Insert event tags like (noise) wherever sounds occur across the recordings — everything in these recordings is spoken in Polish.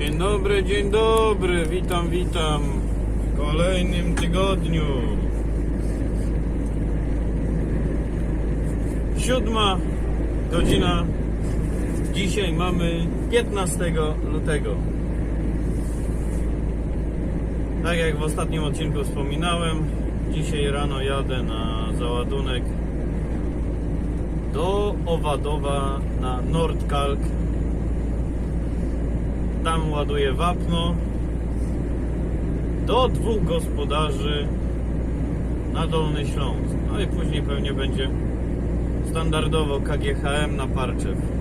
Dzień dobry, dzień dobry, witam, witam w kolejnym tygodniu. Siódma godzina. Dzisiaj mamy 15 lutego. Tak jak w ostatnim odcinku wspominałem, dzisiaj rano jadę na załadunek do Owadowa na Nordkalk tam ładuję wapno do dwóch gospodarzy na Dolny Śląsk. No i później pewnie będzie standardowo KGHM na Parczew.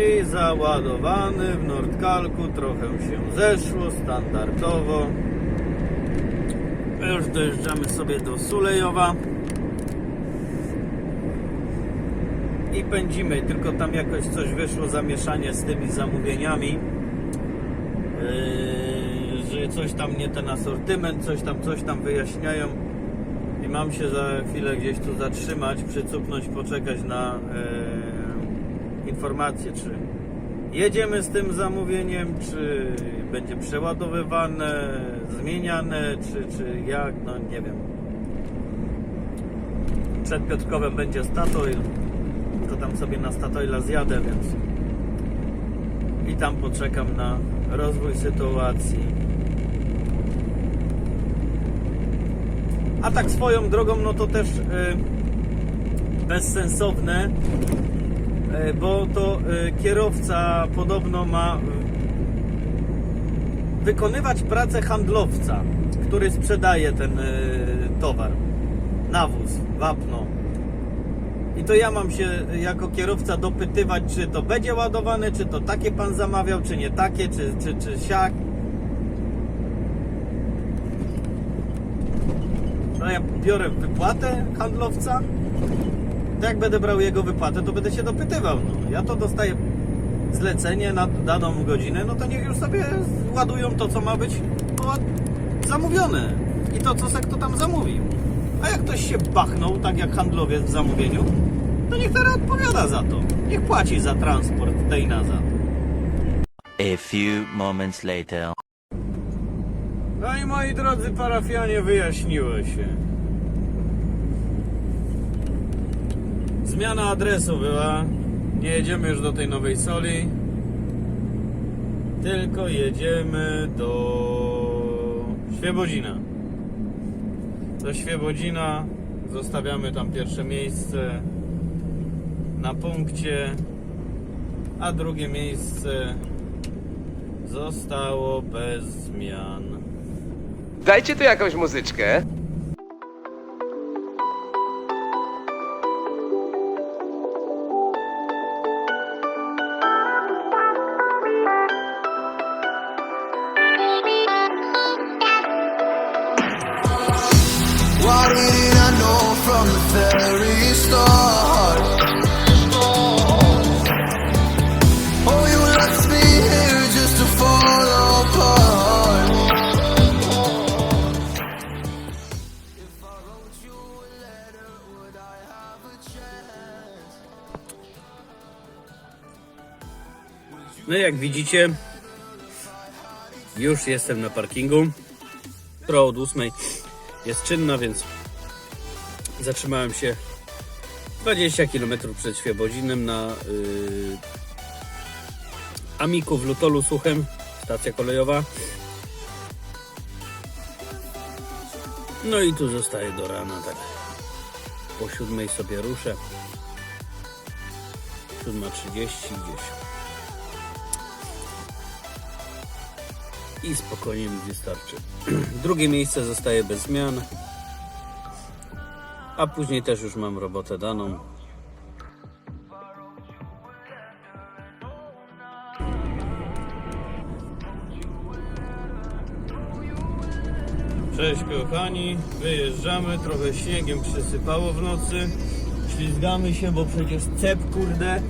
I załadowany w Nordkalku, trochę się zeszło, standardowo. Już dojeżdżamy sobie do Sulejowa. I pędzimy, tylko tam jakoś coś wyszło, zamieszanie z tymi zamówieniami. Yy, że coś tam nie ten asortyment, coś tam, coś tam wyjaśniają. I mam się za chwilę gdzieś tu zatrzymać, przycupnąć, poczekać na e, informację, czy jedziemy z tym zamówieniem, czy będzie przeładowywane, zmieniane, czy, czy jak, no nie wiem. Przed Piotrkowem będzie Statoil, to tam sobie na Statoila zjadę, więc i tam poczekam na rozwój sytuacji. A tak swoją drogą, no to też y, bezsensowne, bo to y, kierowca podobno ma y, wykonywać pracę handlowca, który sprzedaje ten towar, nawóz, wapno. I to ja mam się jako kierowca dopytywać, czy to będzie ładowane, czy to takie pan zamawiał, czy nie takie, czy, czy, czy siak. No ja biorę wypłatę handlowca, to jak będę brał jego wypłatę, to będę się dopytywał. No, ja to dostaję zlecenie na daną godzinę, no to niech już sobie ładują to, co ma być zamówione. I to, co se kto tam zamówił. A jak ktoś się bachnął, tak jak handlowiec w zamówieniu, to niech teraz odpowiada za to. Niech płaci za transport tej nazad. A few moments later. No i moi drodzy parafianie, wyjaśniło się. Zmiana adresu była. Nie jedziemy już do tej nowej soli. Tylko jedziemy do Świebodzina. Do Świebodzina zostawiamy tam pierwsze miejsce na punkcie, a drugie miejsce zostało bez zmian. Dajcie tu jakąś muzyczkę. Widzicie, już jestem na parkingu. Pro od 8 jest czynna, więc zatrzymałem się 20 km przed Świebodzinem na yy, Amiku w Lutolu Suchem, stacja kolejowa. No i tu zostaję do rana, tak po siódmej sobie ruszę. 7.30 gdzieś. I spokojnie mi wystarczy. (clears throat) Drugie miejsce zostaje bez zmian, a później też już mam robotę daną. Cześć kochani, wyjeżdżamy, trochę śniegiem przysypało w nocy. Ślizgamy się, bo przecież cep kurde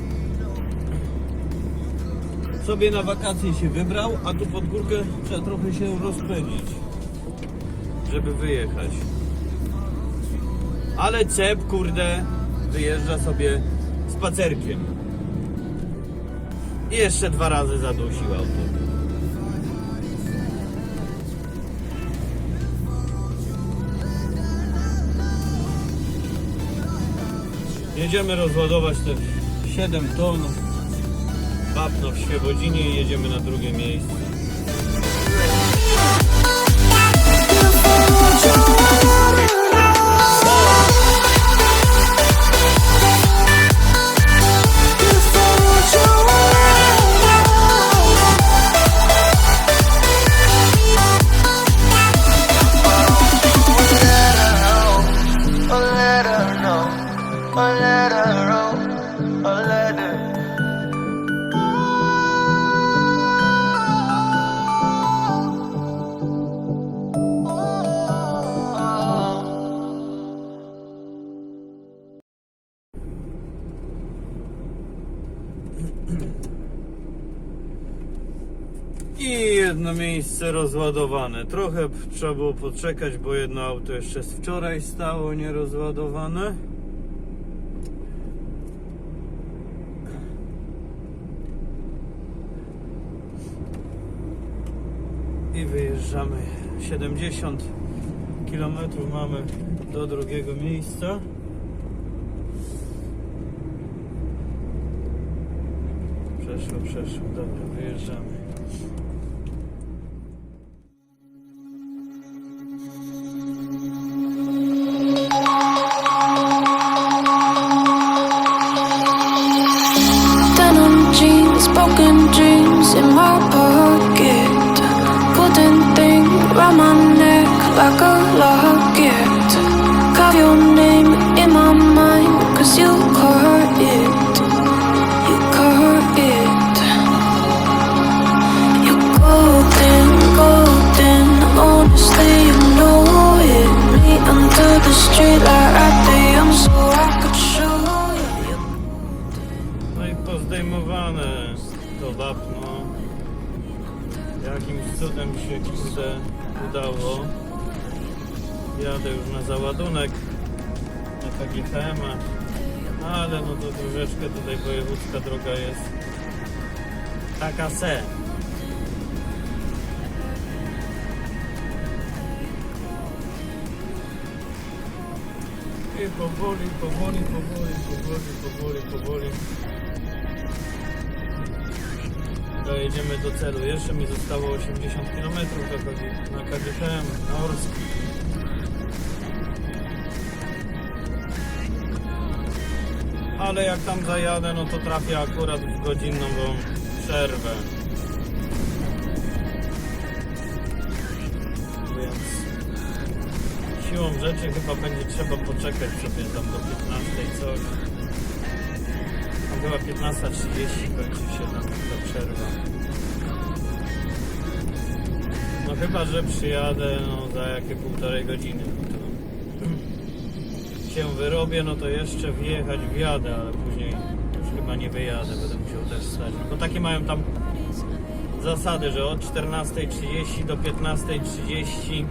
sobie na wakacje się wybrał, a tu pod górkę trzeba trochę się rozpędzić, żeby wyjechać. Ale cep kurde wyjeżdża sobie spacerkiem. I jeszcze dwa razy zadusił auto. Jedziemy rozładować te 7 ton wapno w Świebodzinie i jedziemy na drugie miejsce. Jedno miejsce rozładowane. Trochę trzeba było poczekać, bo jedno auto jeszcze z wczoraj stało nierozładowane. I wyjeżdżamy. 70 km mamy do drugiego miejsca. Przeszło, przeszło. Dobra, wyjeżdżamy. Like a locket. Carve your name in my mind, cause you caught it. You caught it. You're golden, golden. Honestly, you know it. Me under the street at the young, so I could show you. No i pozdejmowane to wapno. Jakimś cudem się kurde udało. Jadę już na załadunek na KGHM, ale no to troszeczkę tutaj wojewódzka droga jest taka se. I powoli, powoli, powoli, powoli, powoli, powoli. Dojedziemy do celu. Jeszcze mi zostało 80 km na KGHM, na Ale jak tam zajadę, no to trafię akurat w godzinną przerwę. Więc siłą rzeczy chyba będzie trzeba poczekać sobie tam do 15 coś. A była 15.30, kończy się nam ta przerwa. No chyba, że przyjadę no, za jakie półtorej godziny. Się wyrobię, no to jeszcze wjechać wjadę, ale później już chyba nie wyjadę, będę musiał też stać. No bo takie mają tam zasady, że od 14.30 do 15.30 yy,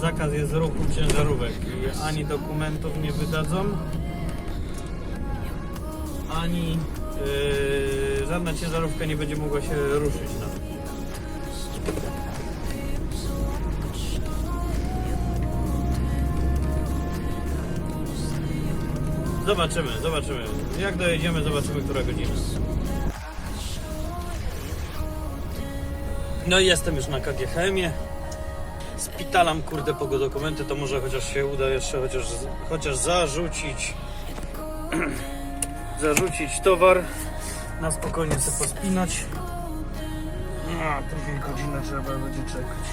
zakaz jest ruchu ciężarówek i ani dokumentów nie wydadzą, ani yy, żadna ciężarówka nie będzie mogła się ruszyć nawet. Zobaczymy, zobaczymy. Jak dojedziemy, zobaczymy, która godzina. No i jestem już na KGHM-ie. Spitalam, kurde, po go dokumenty, to może chociaż się uda jeszcze chociaż, chociaż zarzucić (clears throat) zarzucić towar na spokojnie sobie pospinać. A, później godzinę trzeba będzie czekać.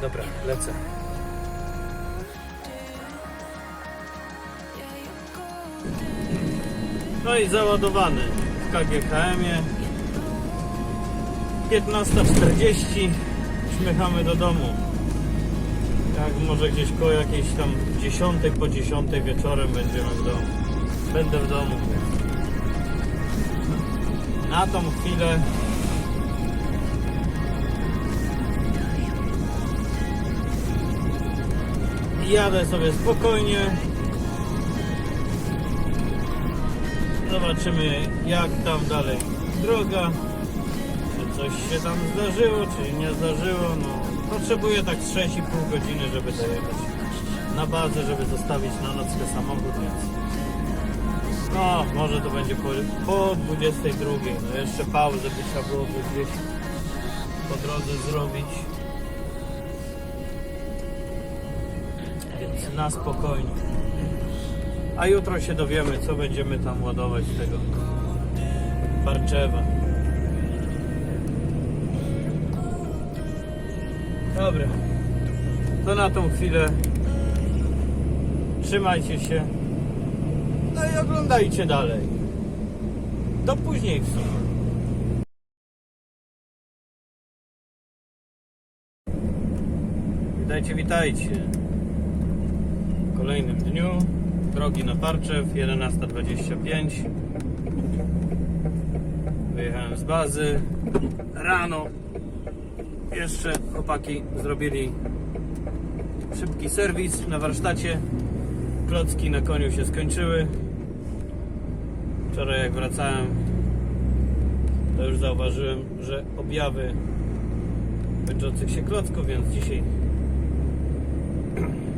Dobra, lecę. No i załadowany w KGKM-ie. 15.40 śmiechamy do domu. Jak może gdzieś koło jakiejś tam 10 po 10 wieczorem będziemy w domu. Będę w domu. Na tą chwilę jadę sobie spokojnie. Zobaczymy jak tam dalej droga. Czy coś się tam zdarzyło, czy nie zdarzyło. No, potrzebuję tak z 6,5 godziny, żeby dojechać na bazę, żeby zostawić na nockę samochód, więc no, może to będzie po, po 22. No jeszcze pauzę by trzeba byłoby gdzieś po drodze zrobić. Więc na spokojnie. A jutro się dowiemy, co będziemy tam ładować tego Barczewa. Dobra. To na tą chwilę trzymajcie się. No i oglądajcie dalej. Do później w sumie. Witajcie, witajcie. W kolejnym dniu. Drogi na Parczew, 11.25. Wyjechałem z bazy. Rano jeszcze chłopaki zrobili szybki serwis na warsztacie. Klocki na koniu się skończyły. Wczoraj jak wracałem, to już zauważyłem, że objawy kończących się klocków, więc dzisiaj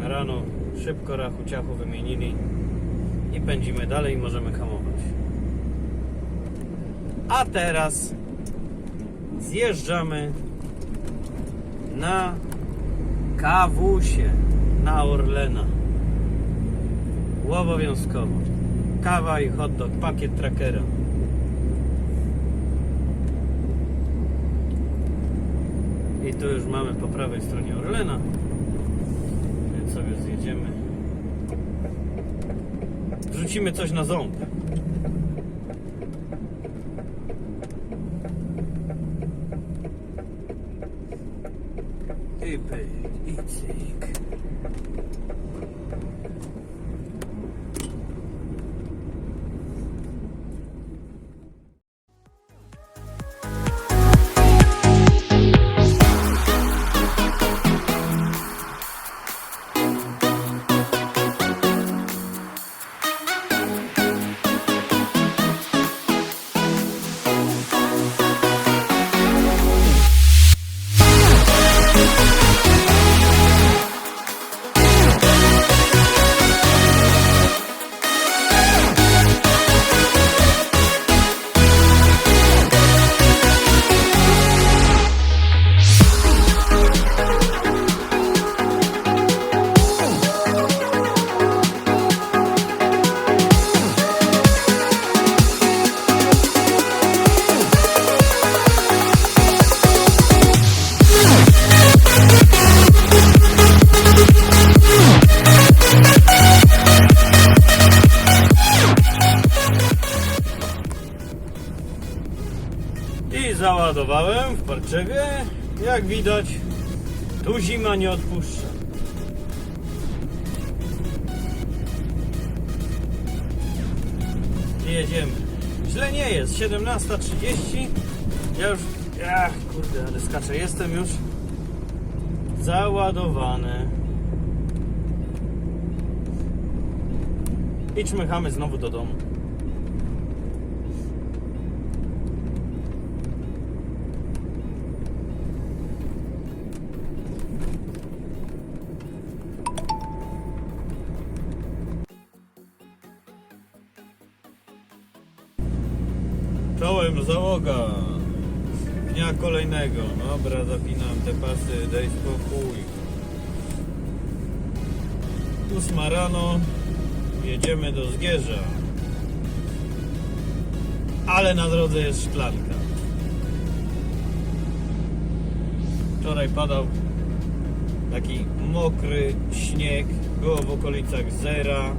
(clears throat) rano szybko rachu ciachu wymienili i pędzimy dalej możemy hamować. A teraz zjeżdżamy na kawusie na Orlena. Obowiązkowo. Kawa i hot dog, pakiet trackera. I tu już mamy po prawej stronie Orlena. Zjedziemy. Wrzucimy coś na ząb. I załadowałem w Parczewie. Jak widać, tu zima nie odpuszcza. I jedziemy. Źle nie jest. 17.30. Ja już. Ach, kurde, ale skaczę. Jestem już załadowany. I czmychamy znowu do domu. Dobra, zapinam te pasy, daj spokój. Ósma rano, jedziemy do Zgierza. Ale na drodze jest szklanka. Wczoraj padał taki mokry śnieg, było w okolicach zera.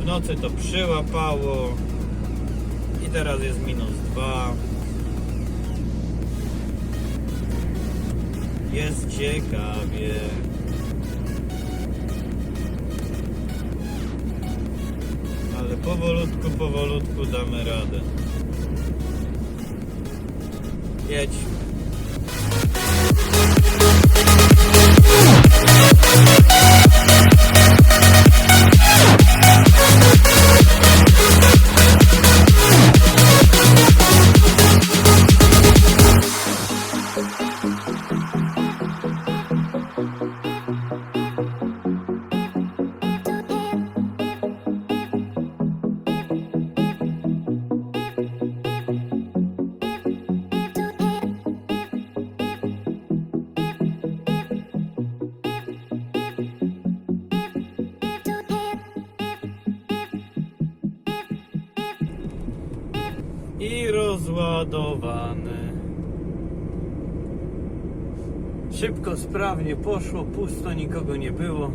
W nocy to przyłapało i teraz jest minus dwa. Jest ciekawie. Ale powolutku, powolutku damy radę. Jedź. Rozładowany. Szybko, sprawnie poszło, pusto, nikogo nie było.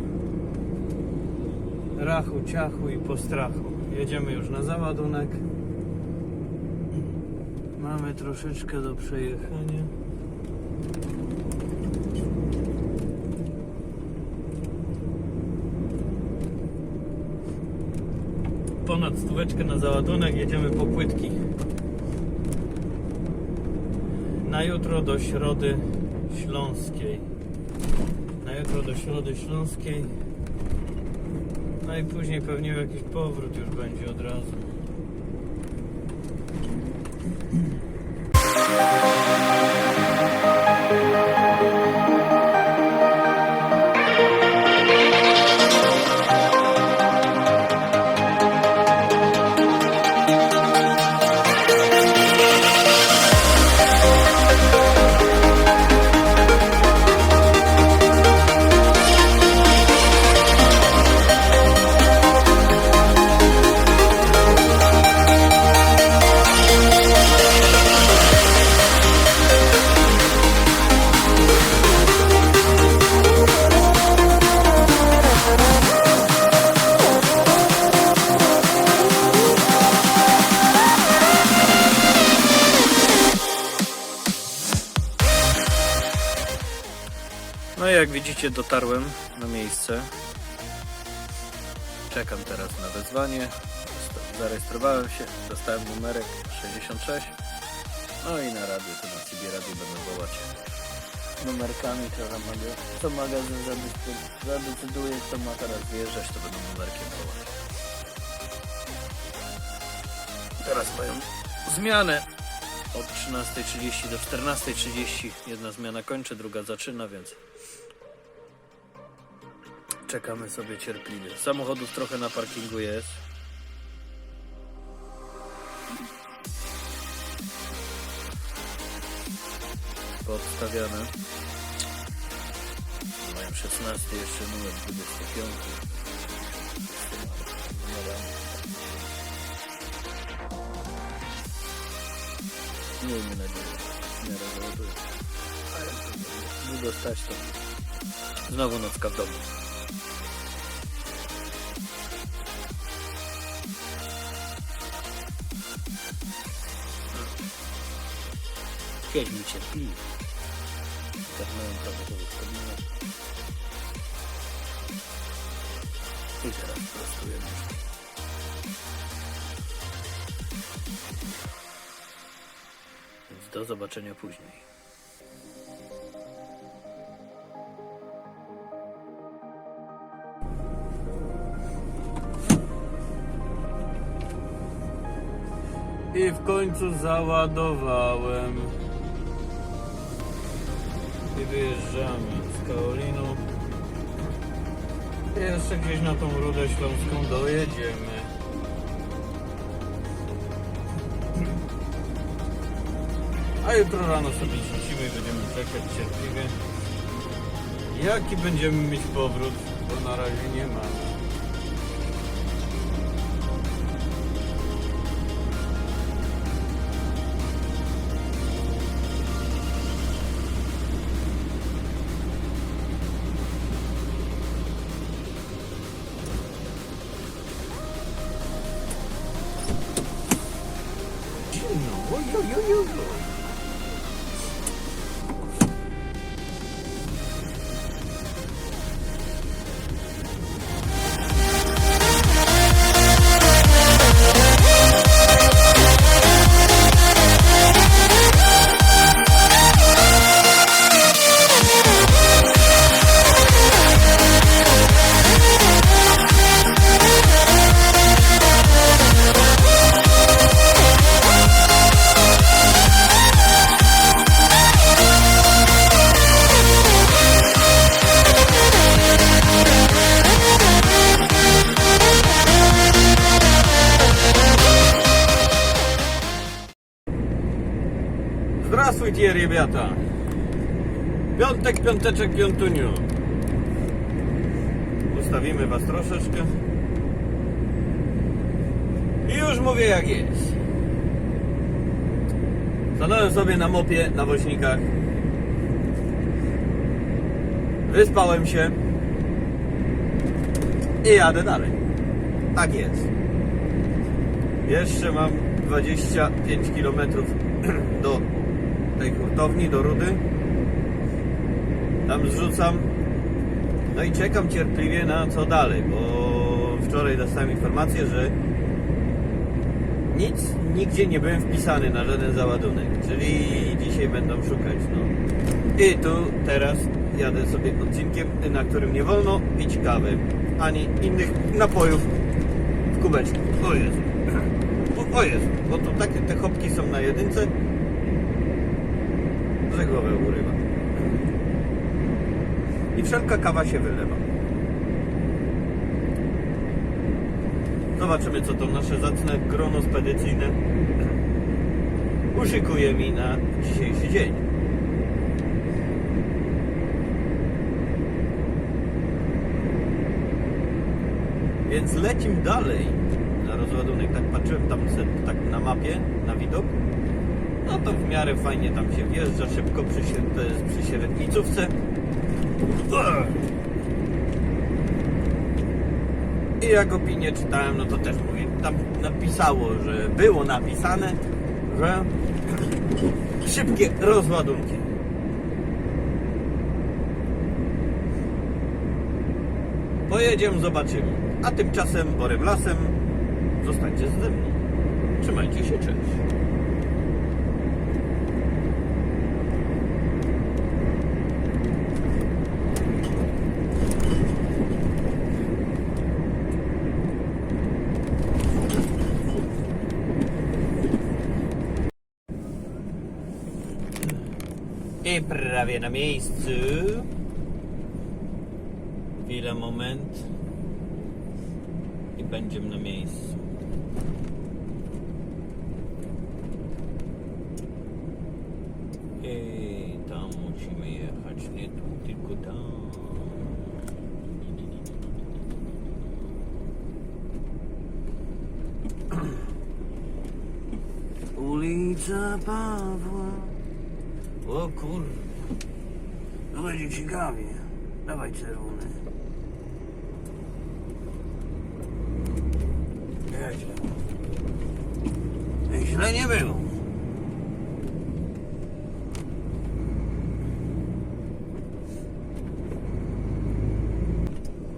Rachu, ciachu i postrachu. Jedziemy już na załadunek. Mamy troszeczkę do przejechania. Ponad stóweczkę na załadunek, jedziemy po płytki. Na jutro do Środy Śląskiej. Na jutro do Środy Śląskiej. No i później pewnie jakiś powrót już będzie od razu. Jak widzicie dotarłem na miejsce. Czekam teraz na wezwanie. Zarejestrowałem się, dostałem numerek 66. No i na radiu, to na CB radiu będę wołać numerkami, to, maga, to magazyn zadecyduje, kto ma teraz wjeżdżać, to będą numerkiem wołać. Teraz mają zmianę od 13.30 do 14.30. Jedna zmiana kończy, druga zaczyna, więc czekamy sobie cierpliwie. Samochodów trochę na parkingu jest. Podstawiane. Mają 16 jeszcze numer 25. Numerami. Miejmy nadzieję. To będzie długo stać, to znowu nocka w domu. Siedźmy cierpliwie. Tak mają prawo do wystawienia. I teraz prostujemy. Więc do zobaczenia później. I w końcu załadowałem. I wyjeżdżamy z Kaolinu. I jeszcze gdzieś na tą Rudę Śląską dojedziemy. A jutro rano sobie rzucimy i będziemy czekać cierpliwie. Jaki będziemy mieć powrót, bo na razie nie mamy. Piąteczek, piątuniu. Ustawimy was troszeczkę. I już mówię jak jest. Stanąłem sobie na mopie, na woźnikach. Wyspałem się. I jadę dalej. Tak jest. Jeszcze mam 25 km (clears throat) do tej hurtowni, do Rudy. Tam zrzucam. No i czekam cierpliwie na co dalej, bo wczoraj dostałem informację, że nic, nigdzie nie byłem wpisany na żaden załadunek, czyli dzisiaj będą szukać, no. I tu teraz jadę sobie odcinkiem, na którym nie wolno pić kawy, ani innych napojów w kubeczku. O Jezu. O, o Jezu, bo tu takie te chopki są na jedynce, że głowę urywa. I wszelka kawa się wylewa. Zobaczymy, co to nasze zacne grono spedycyjne uszykuje mi na dzisiejszy dzień. Więc lecim dalej na rozładunek. Tak patrzyłem tam tak na mapie, na widok. No to w miarę fajnie tam się wjeżdża, szybko przy, przy średnicówce. I jak opinię czytałem, no to też mówię, tam napisało, że było napisane, że szybkie rozładunki. Pojedziemy, zobaczymy. A tymczasem Borem Lasem zostańcie ze mną. Trzymajcie się, cześć. I prawie na miejscu. Chwila, moment. I będziemy na miejscu. I tam musimy jechać, nie tu, tylko tam. Ulica Pawła. O kurde. No będzie ciekawie. Dawaj czerwony. Nieźle. Źle nie było.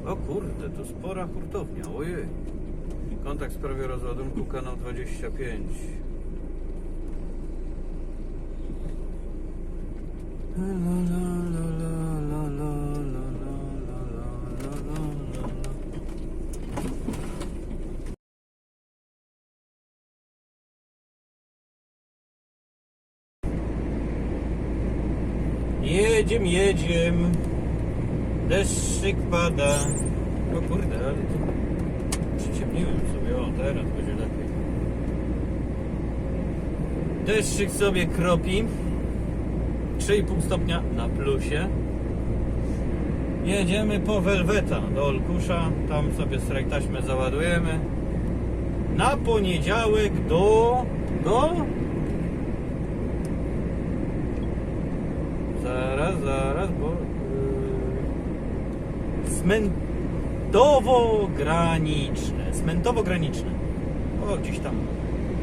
O kurde, to spora hurtownia, ojej. Kontakt w sprawie rozładunku, kanał 25. Jedziem, jedziem. Deszczyk pada. O kurde, ale to przyciemniłem sobie. O, teraz będzie lepiej. Deszczyk sobie kropi. 3,5 stopnia na plusie. Jedziemy po Welweta do Olkusza. Tam sobie strajk taśmę załadujemy. Na poniedziałek do... do... Zaraz, zaraz, bo... Yy, Cmentowo-graniczne. Cmentowo-graniczne. O, gdzieś tam.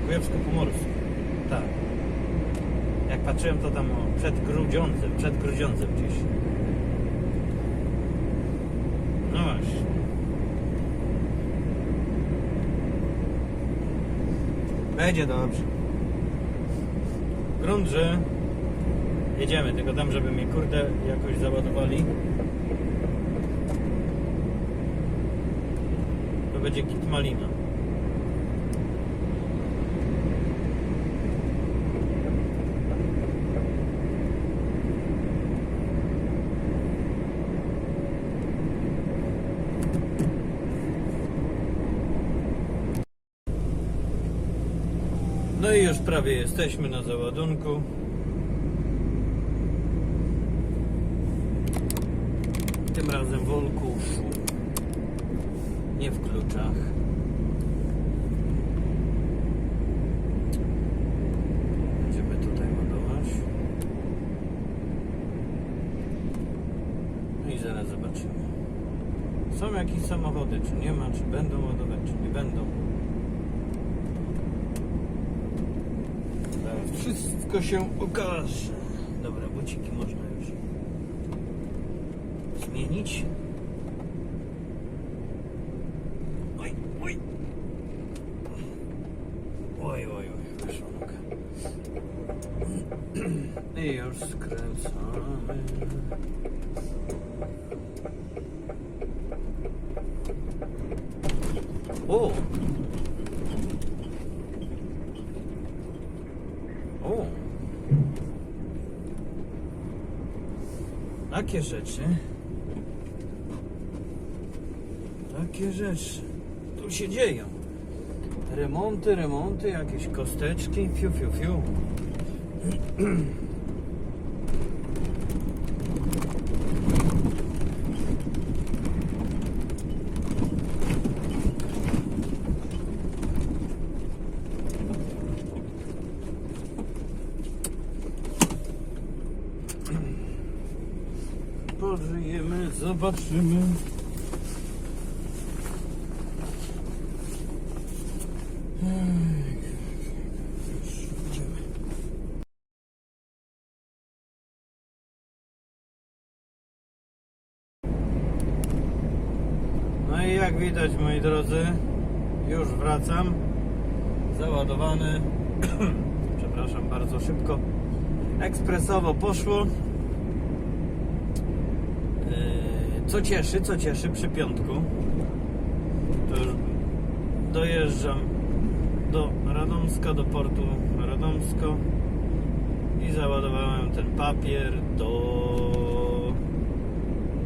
Kujawsko-Pomorskie. tak. Jak patrzyłem, to tam przed Grudziądzem, przed Grudziądzem gdzieś. No właśnie. Będzie dobrze. Grunt, że jedziemy, tylko tam, żeby mnie kurde jakoś załadowali. To będzie kit malina. No i już prawie jesteśmy na załadunku. Tym razem w Olkuszu. Nie w kluczach. Będziemy tutaj ładować. No i zaraz zobaczymy. Są jakieś samochody, czy nie ma, czy będą ładować, czy nie będą. discussion op gas. Takie rzeczy. Takie rzeczy. Tu się dzieją. Remonty, remonty, jakieś kosteczki. Fiu, fiu, fiu. (clears throat) zobaczymy. No i jak widać moi drodzy, już wracam. Załadowany. (clears throat) Przepraszam bardzo szybko. Ekspresowo poszło. Yy, Co cieszy, co cieszy przy piątku, to już dojeżdżam do Radomska, do portu Radomsko i załadowałem ten papier do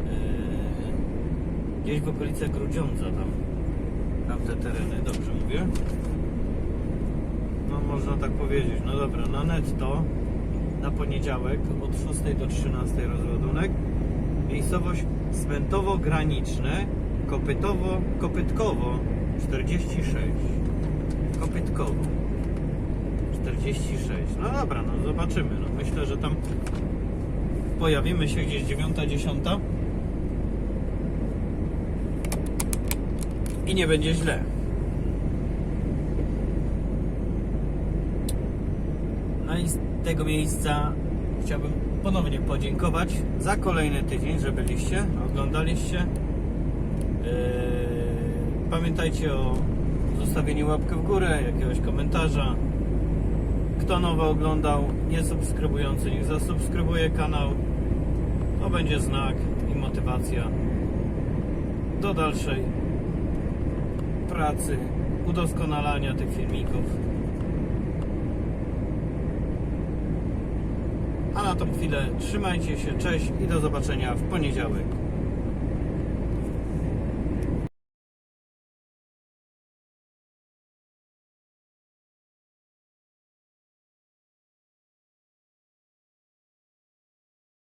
yy, gdzieś w okolice Grudziądza tam, tamte tereny, dobrze mówię? No można tak powiedzieć, no dobra, na netto na poniedziałek od 6 do 13 rozładunek. Miejscowość Cmentowo-Graniczne Kopytowo, Kopytkowo 46 Kopytkowo. 46 No dobra, no zobaczymy. No, Myślę, że tam pojawimy się gdzieś 9-10 i nie będzie źle. No i z tego miejsca chciałbym ponownie podziękować za kolejny tydzień, że byliście, oglądaliście. Yy, Pamiętajcie o zostawieniu łapki w górę, jakiegoś komentarza. Kto nowo oglądał, nie subskrybujący, niech zasubskrybuje kanał. To będzie znak i motywacja do dalszej pracy, udoskonalania tych filmików. A na tą chwilę trzymajcie się, cześć i do zobaczenia w poniedziałek.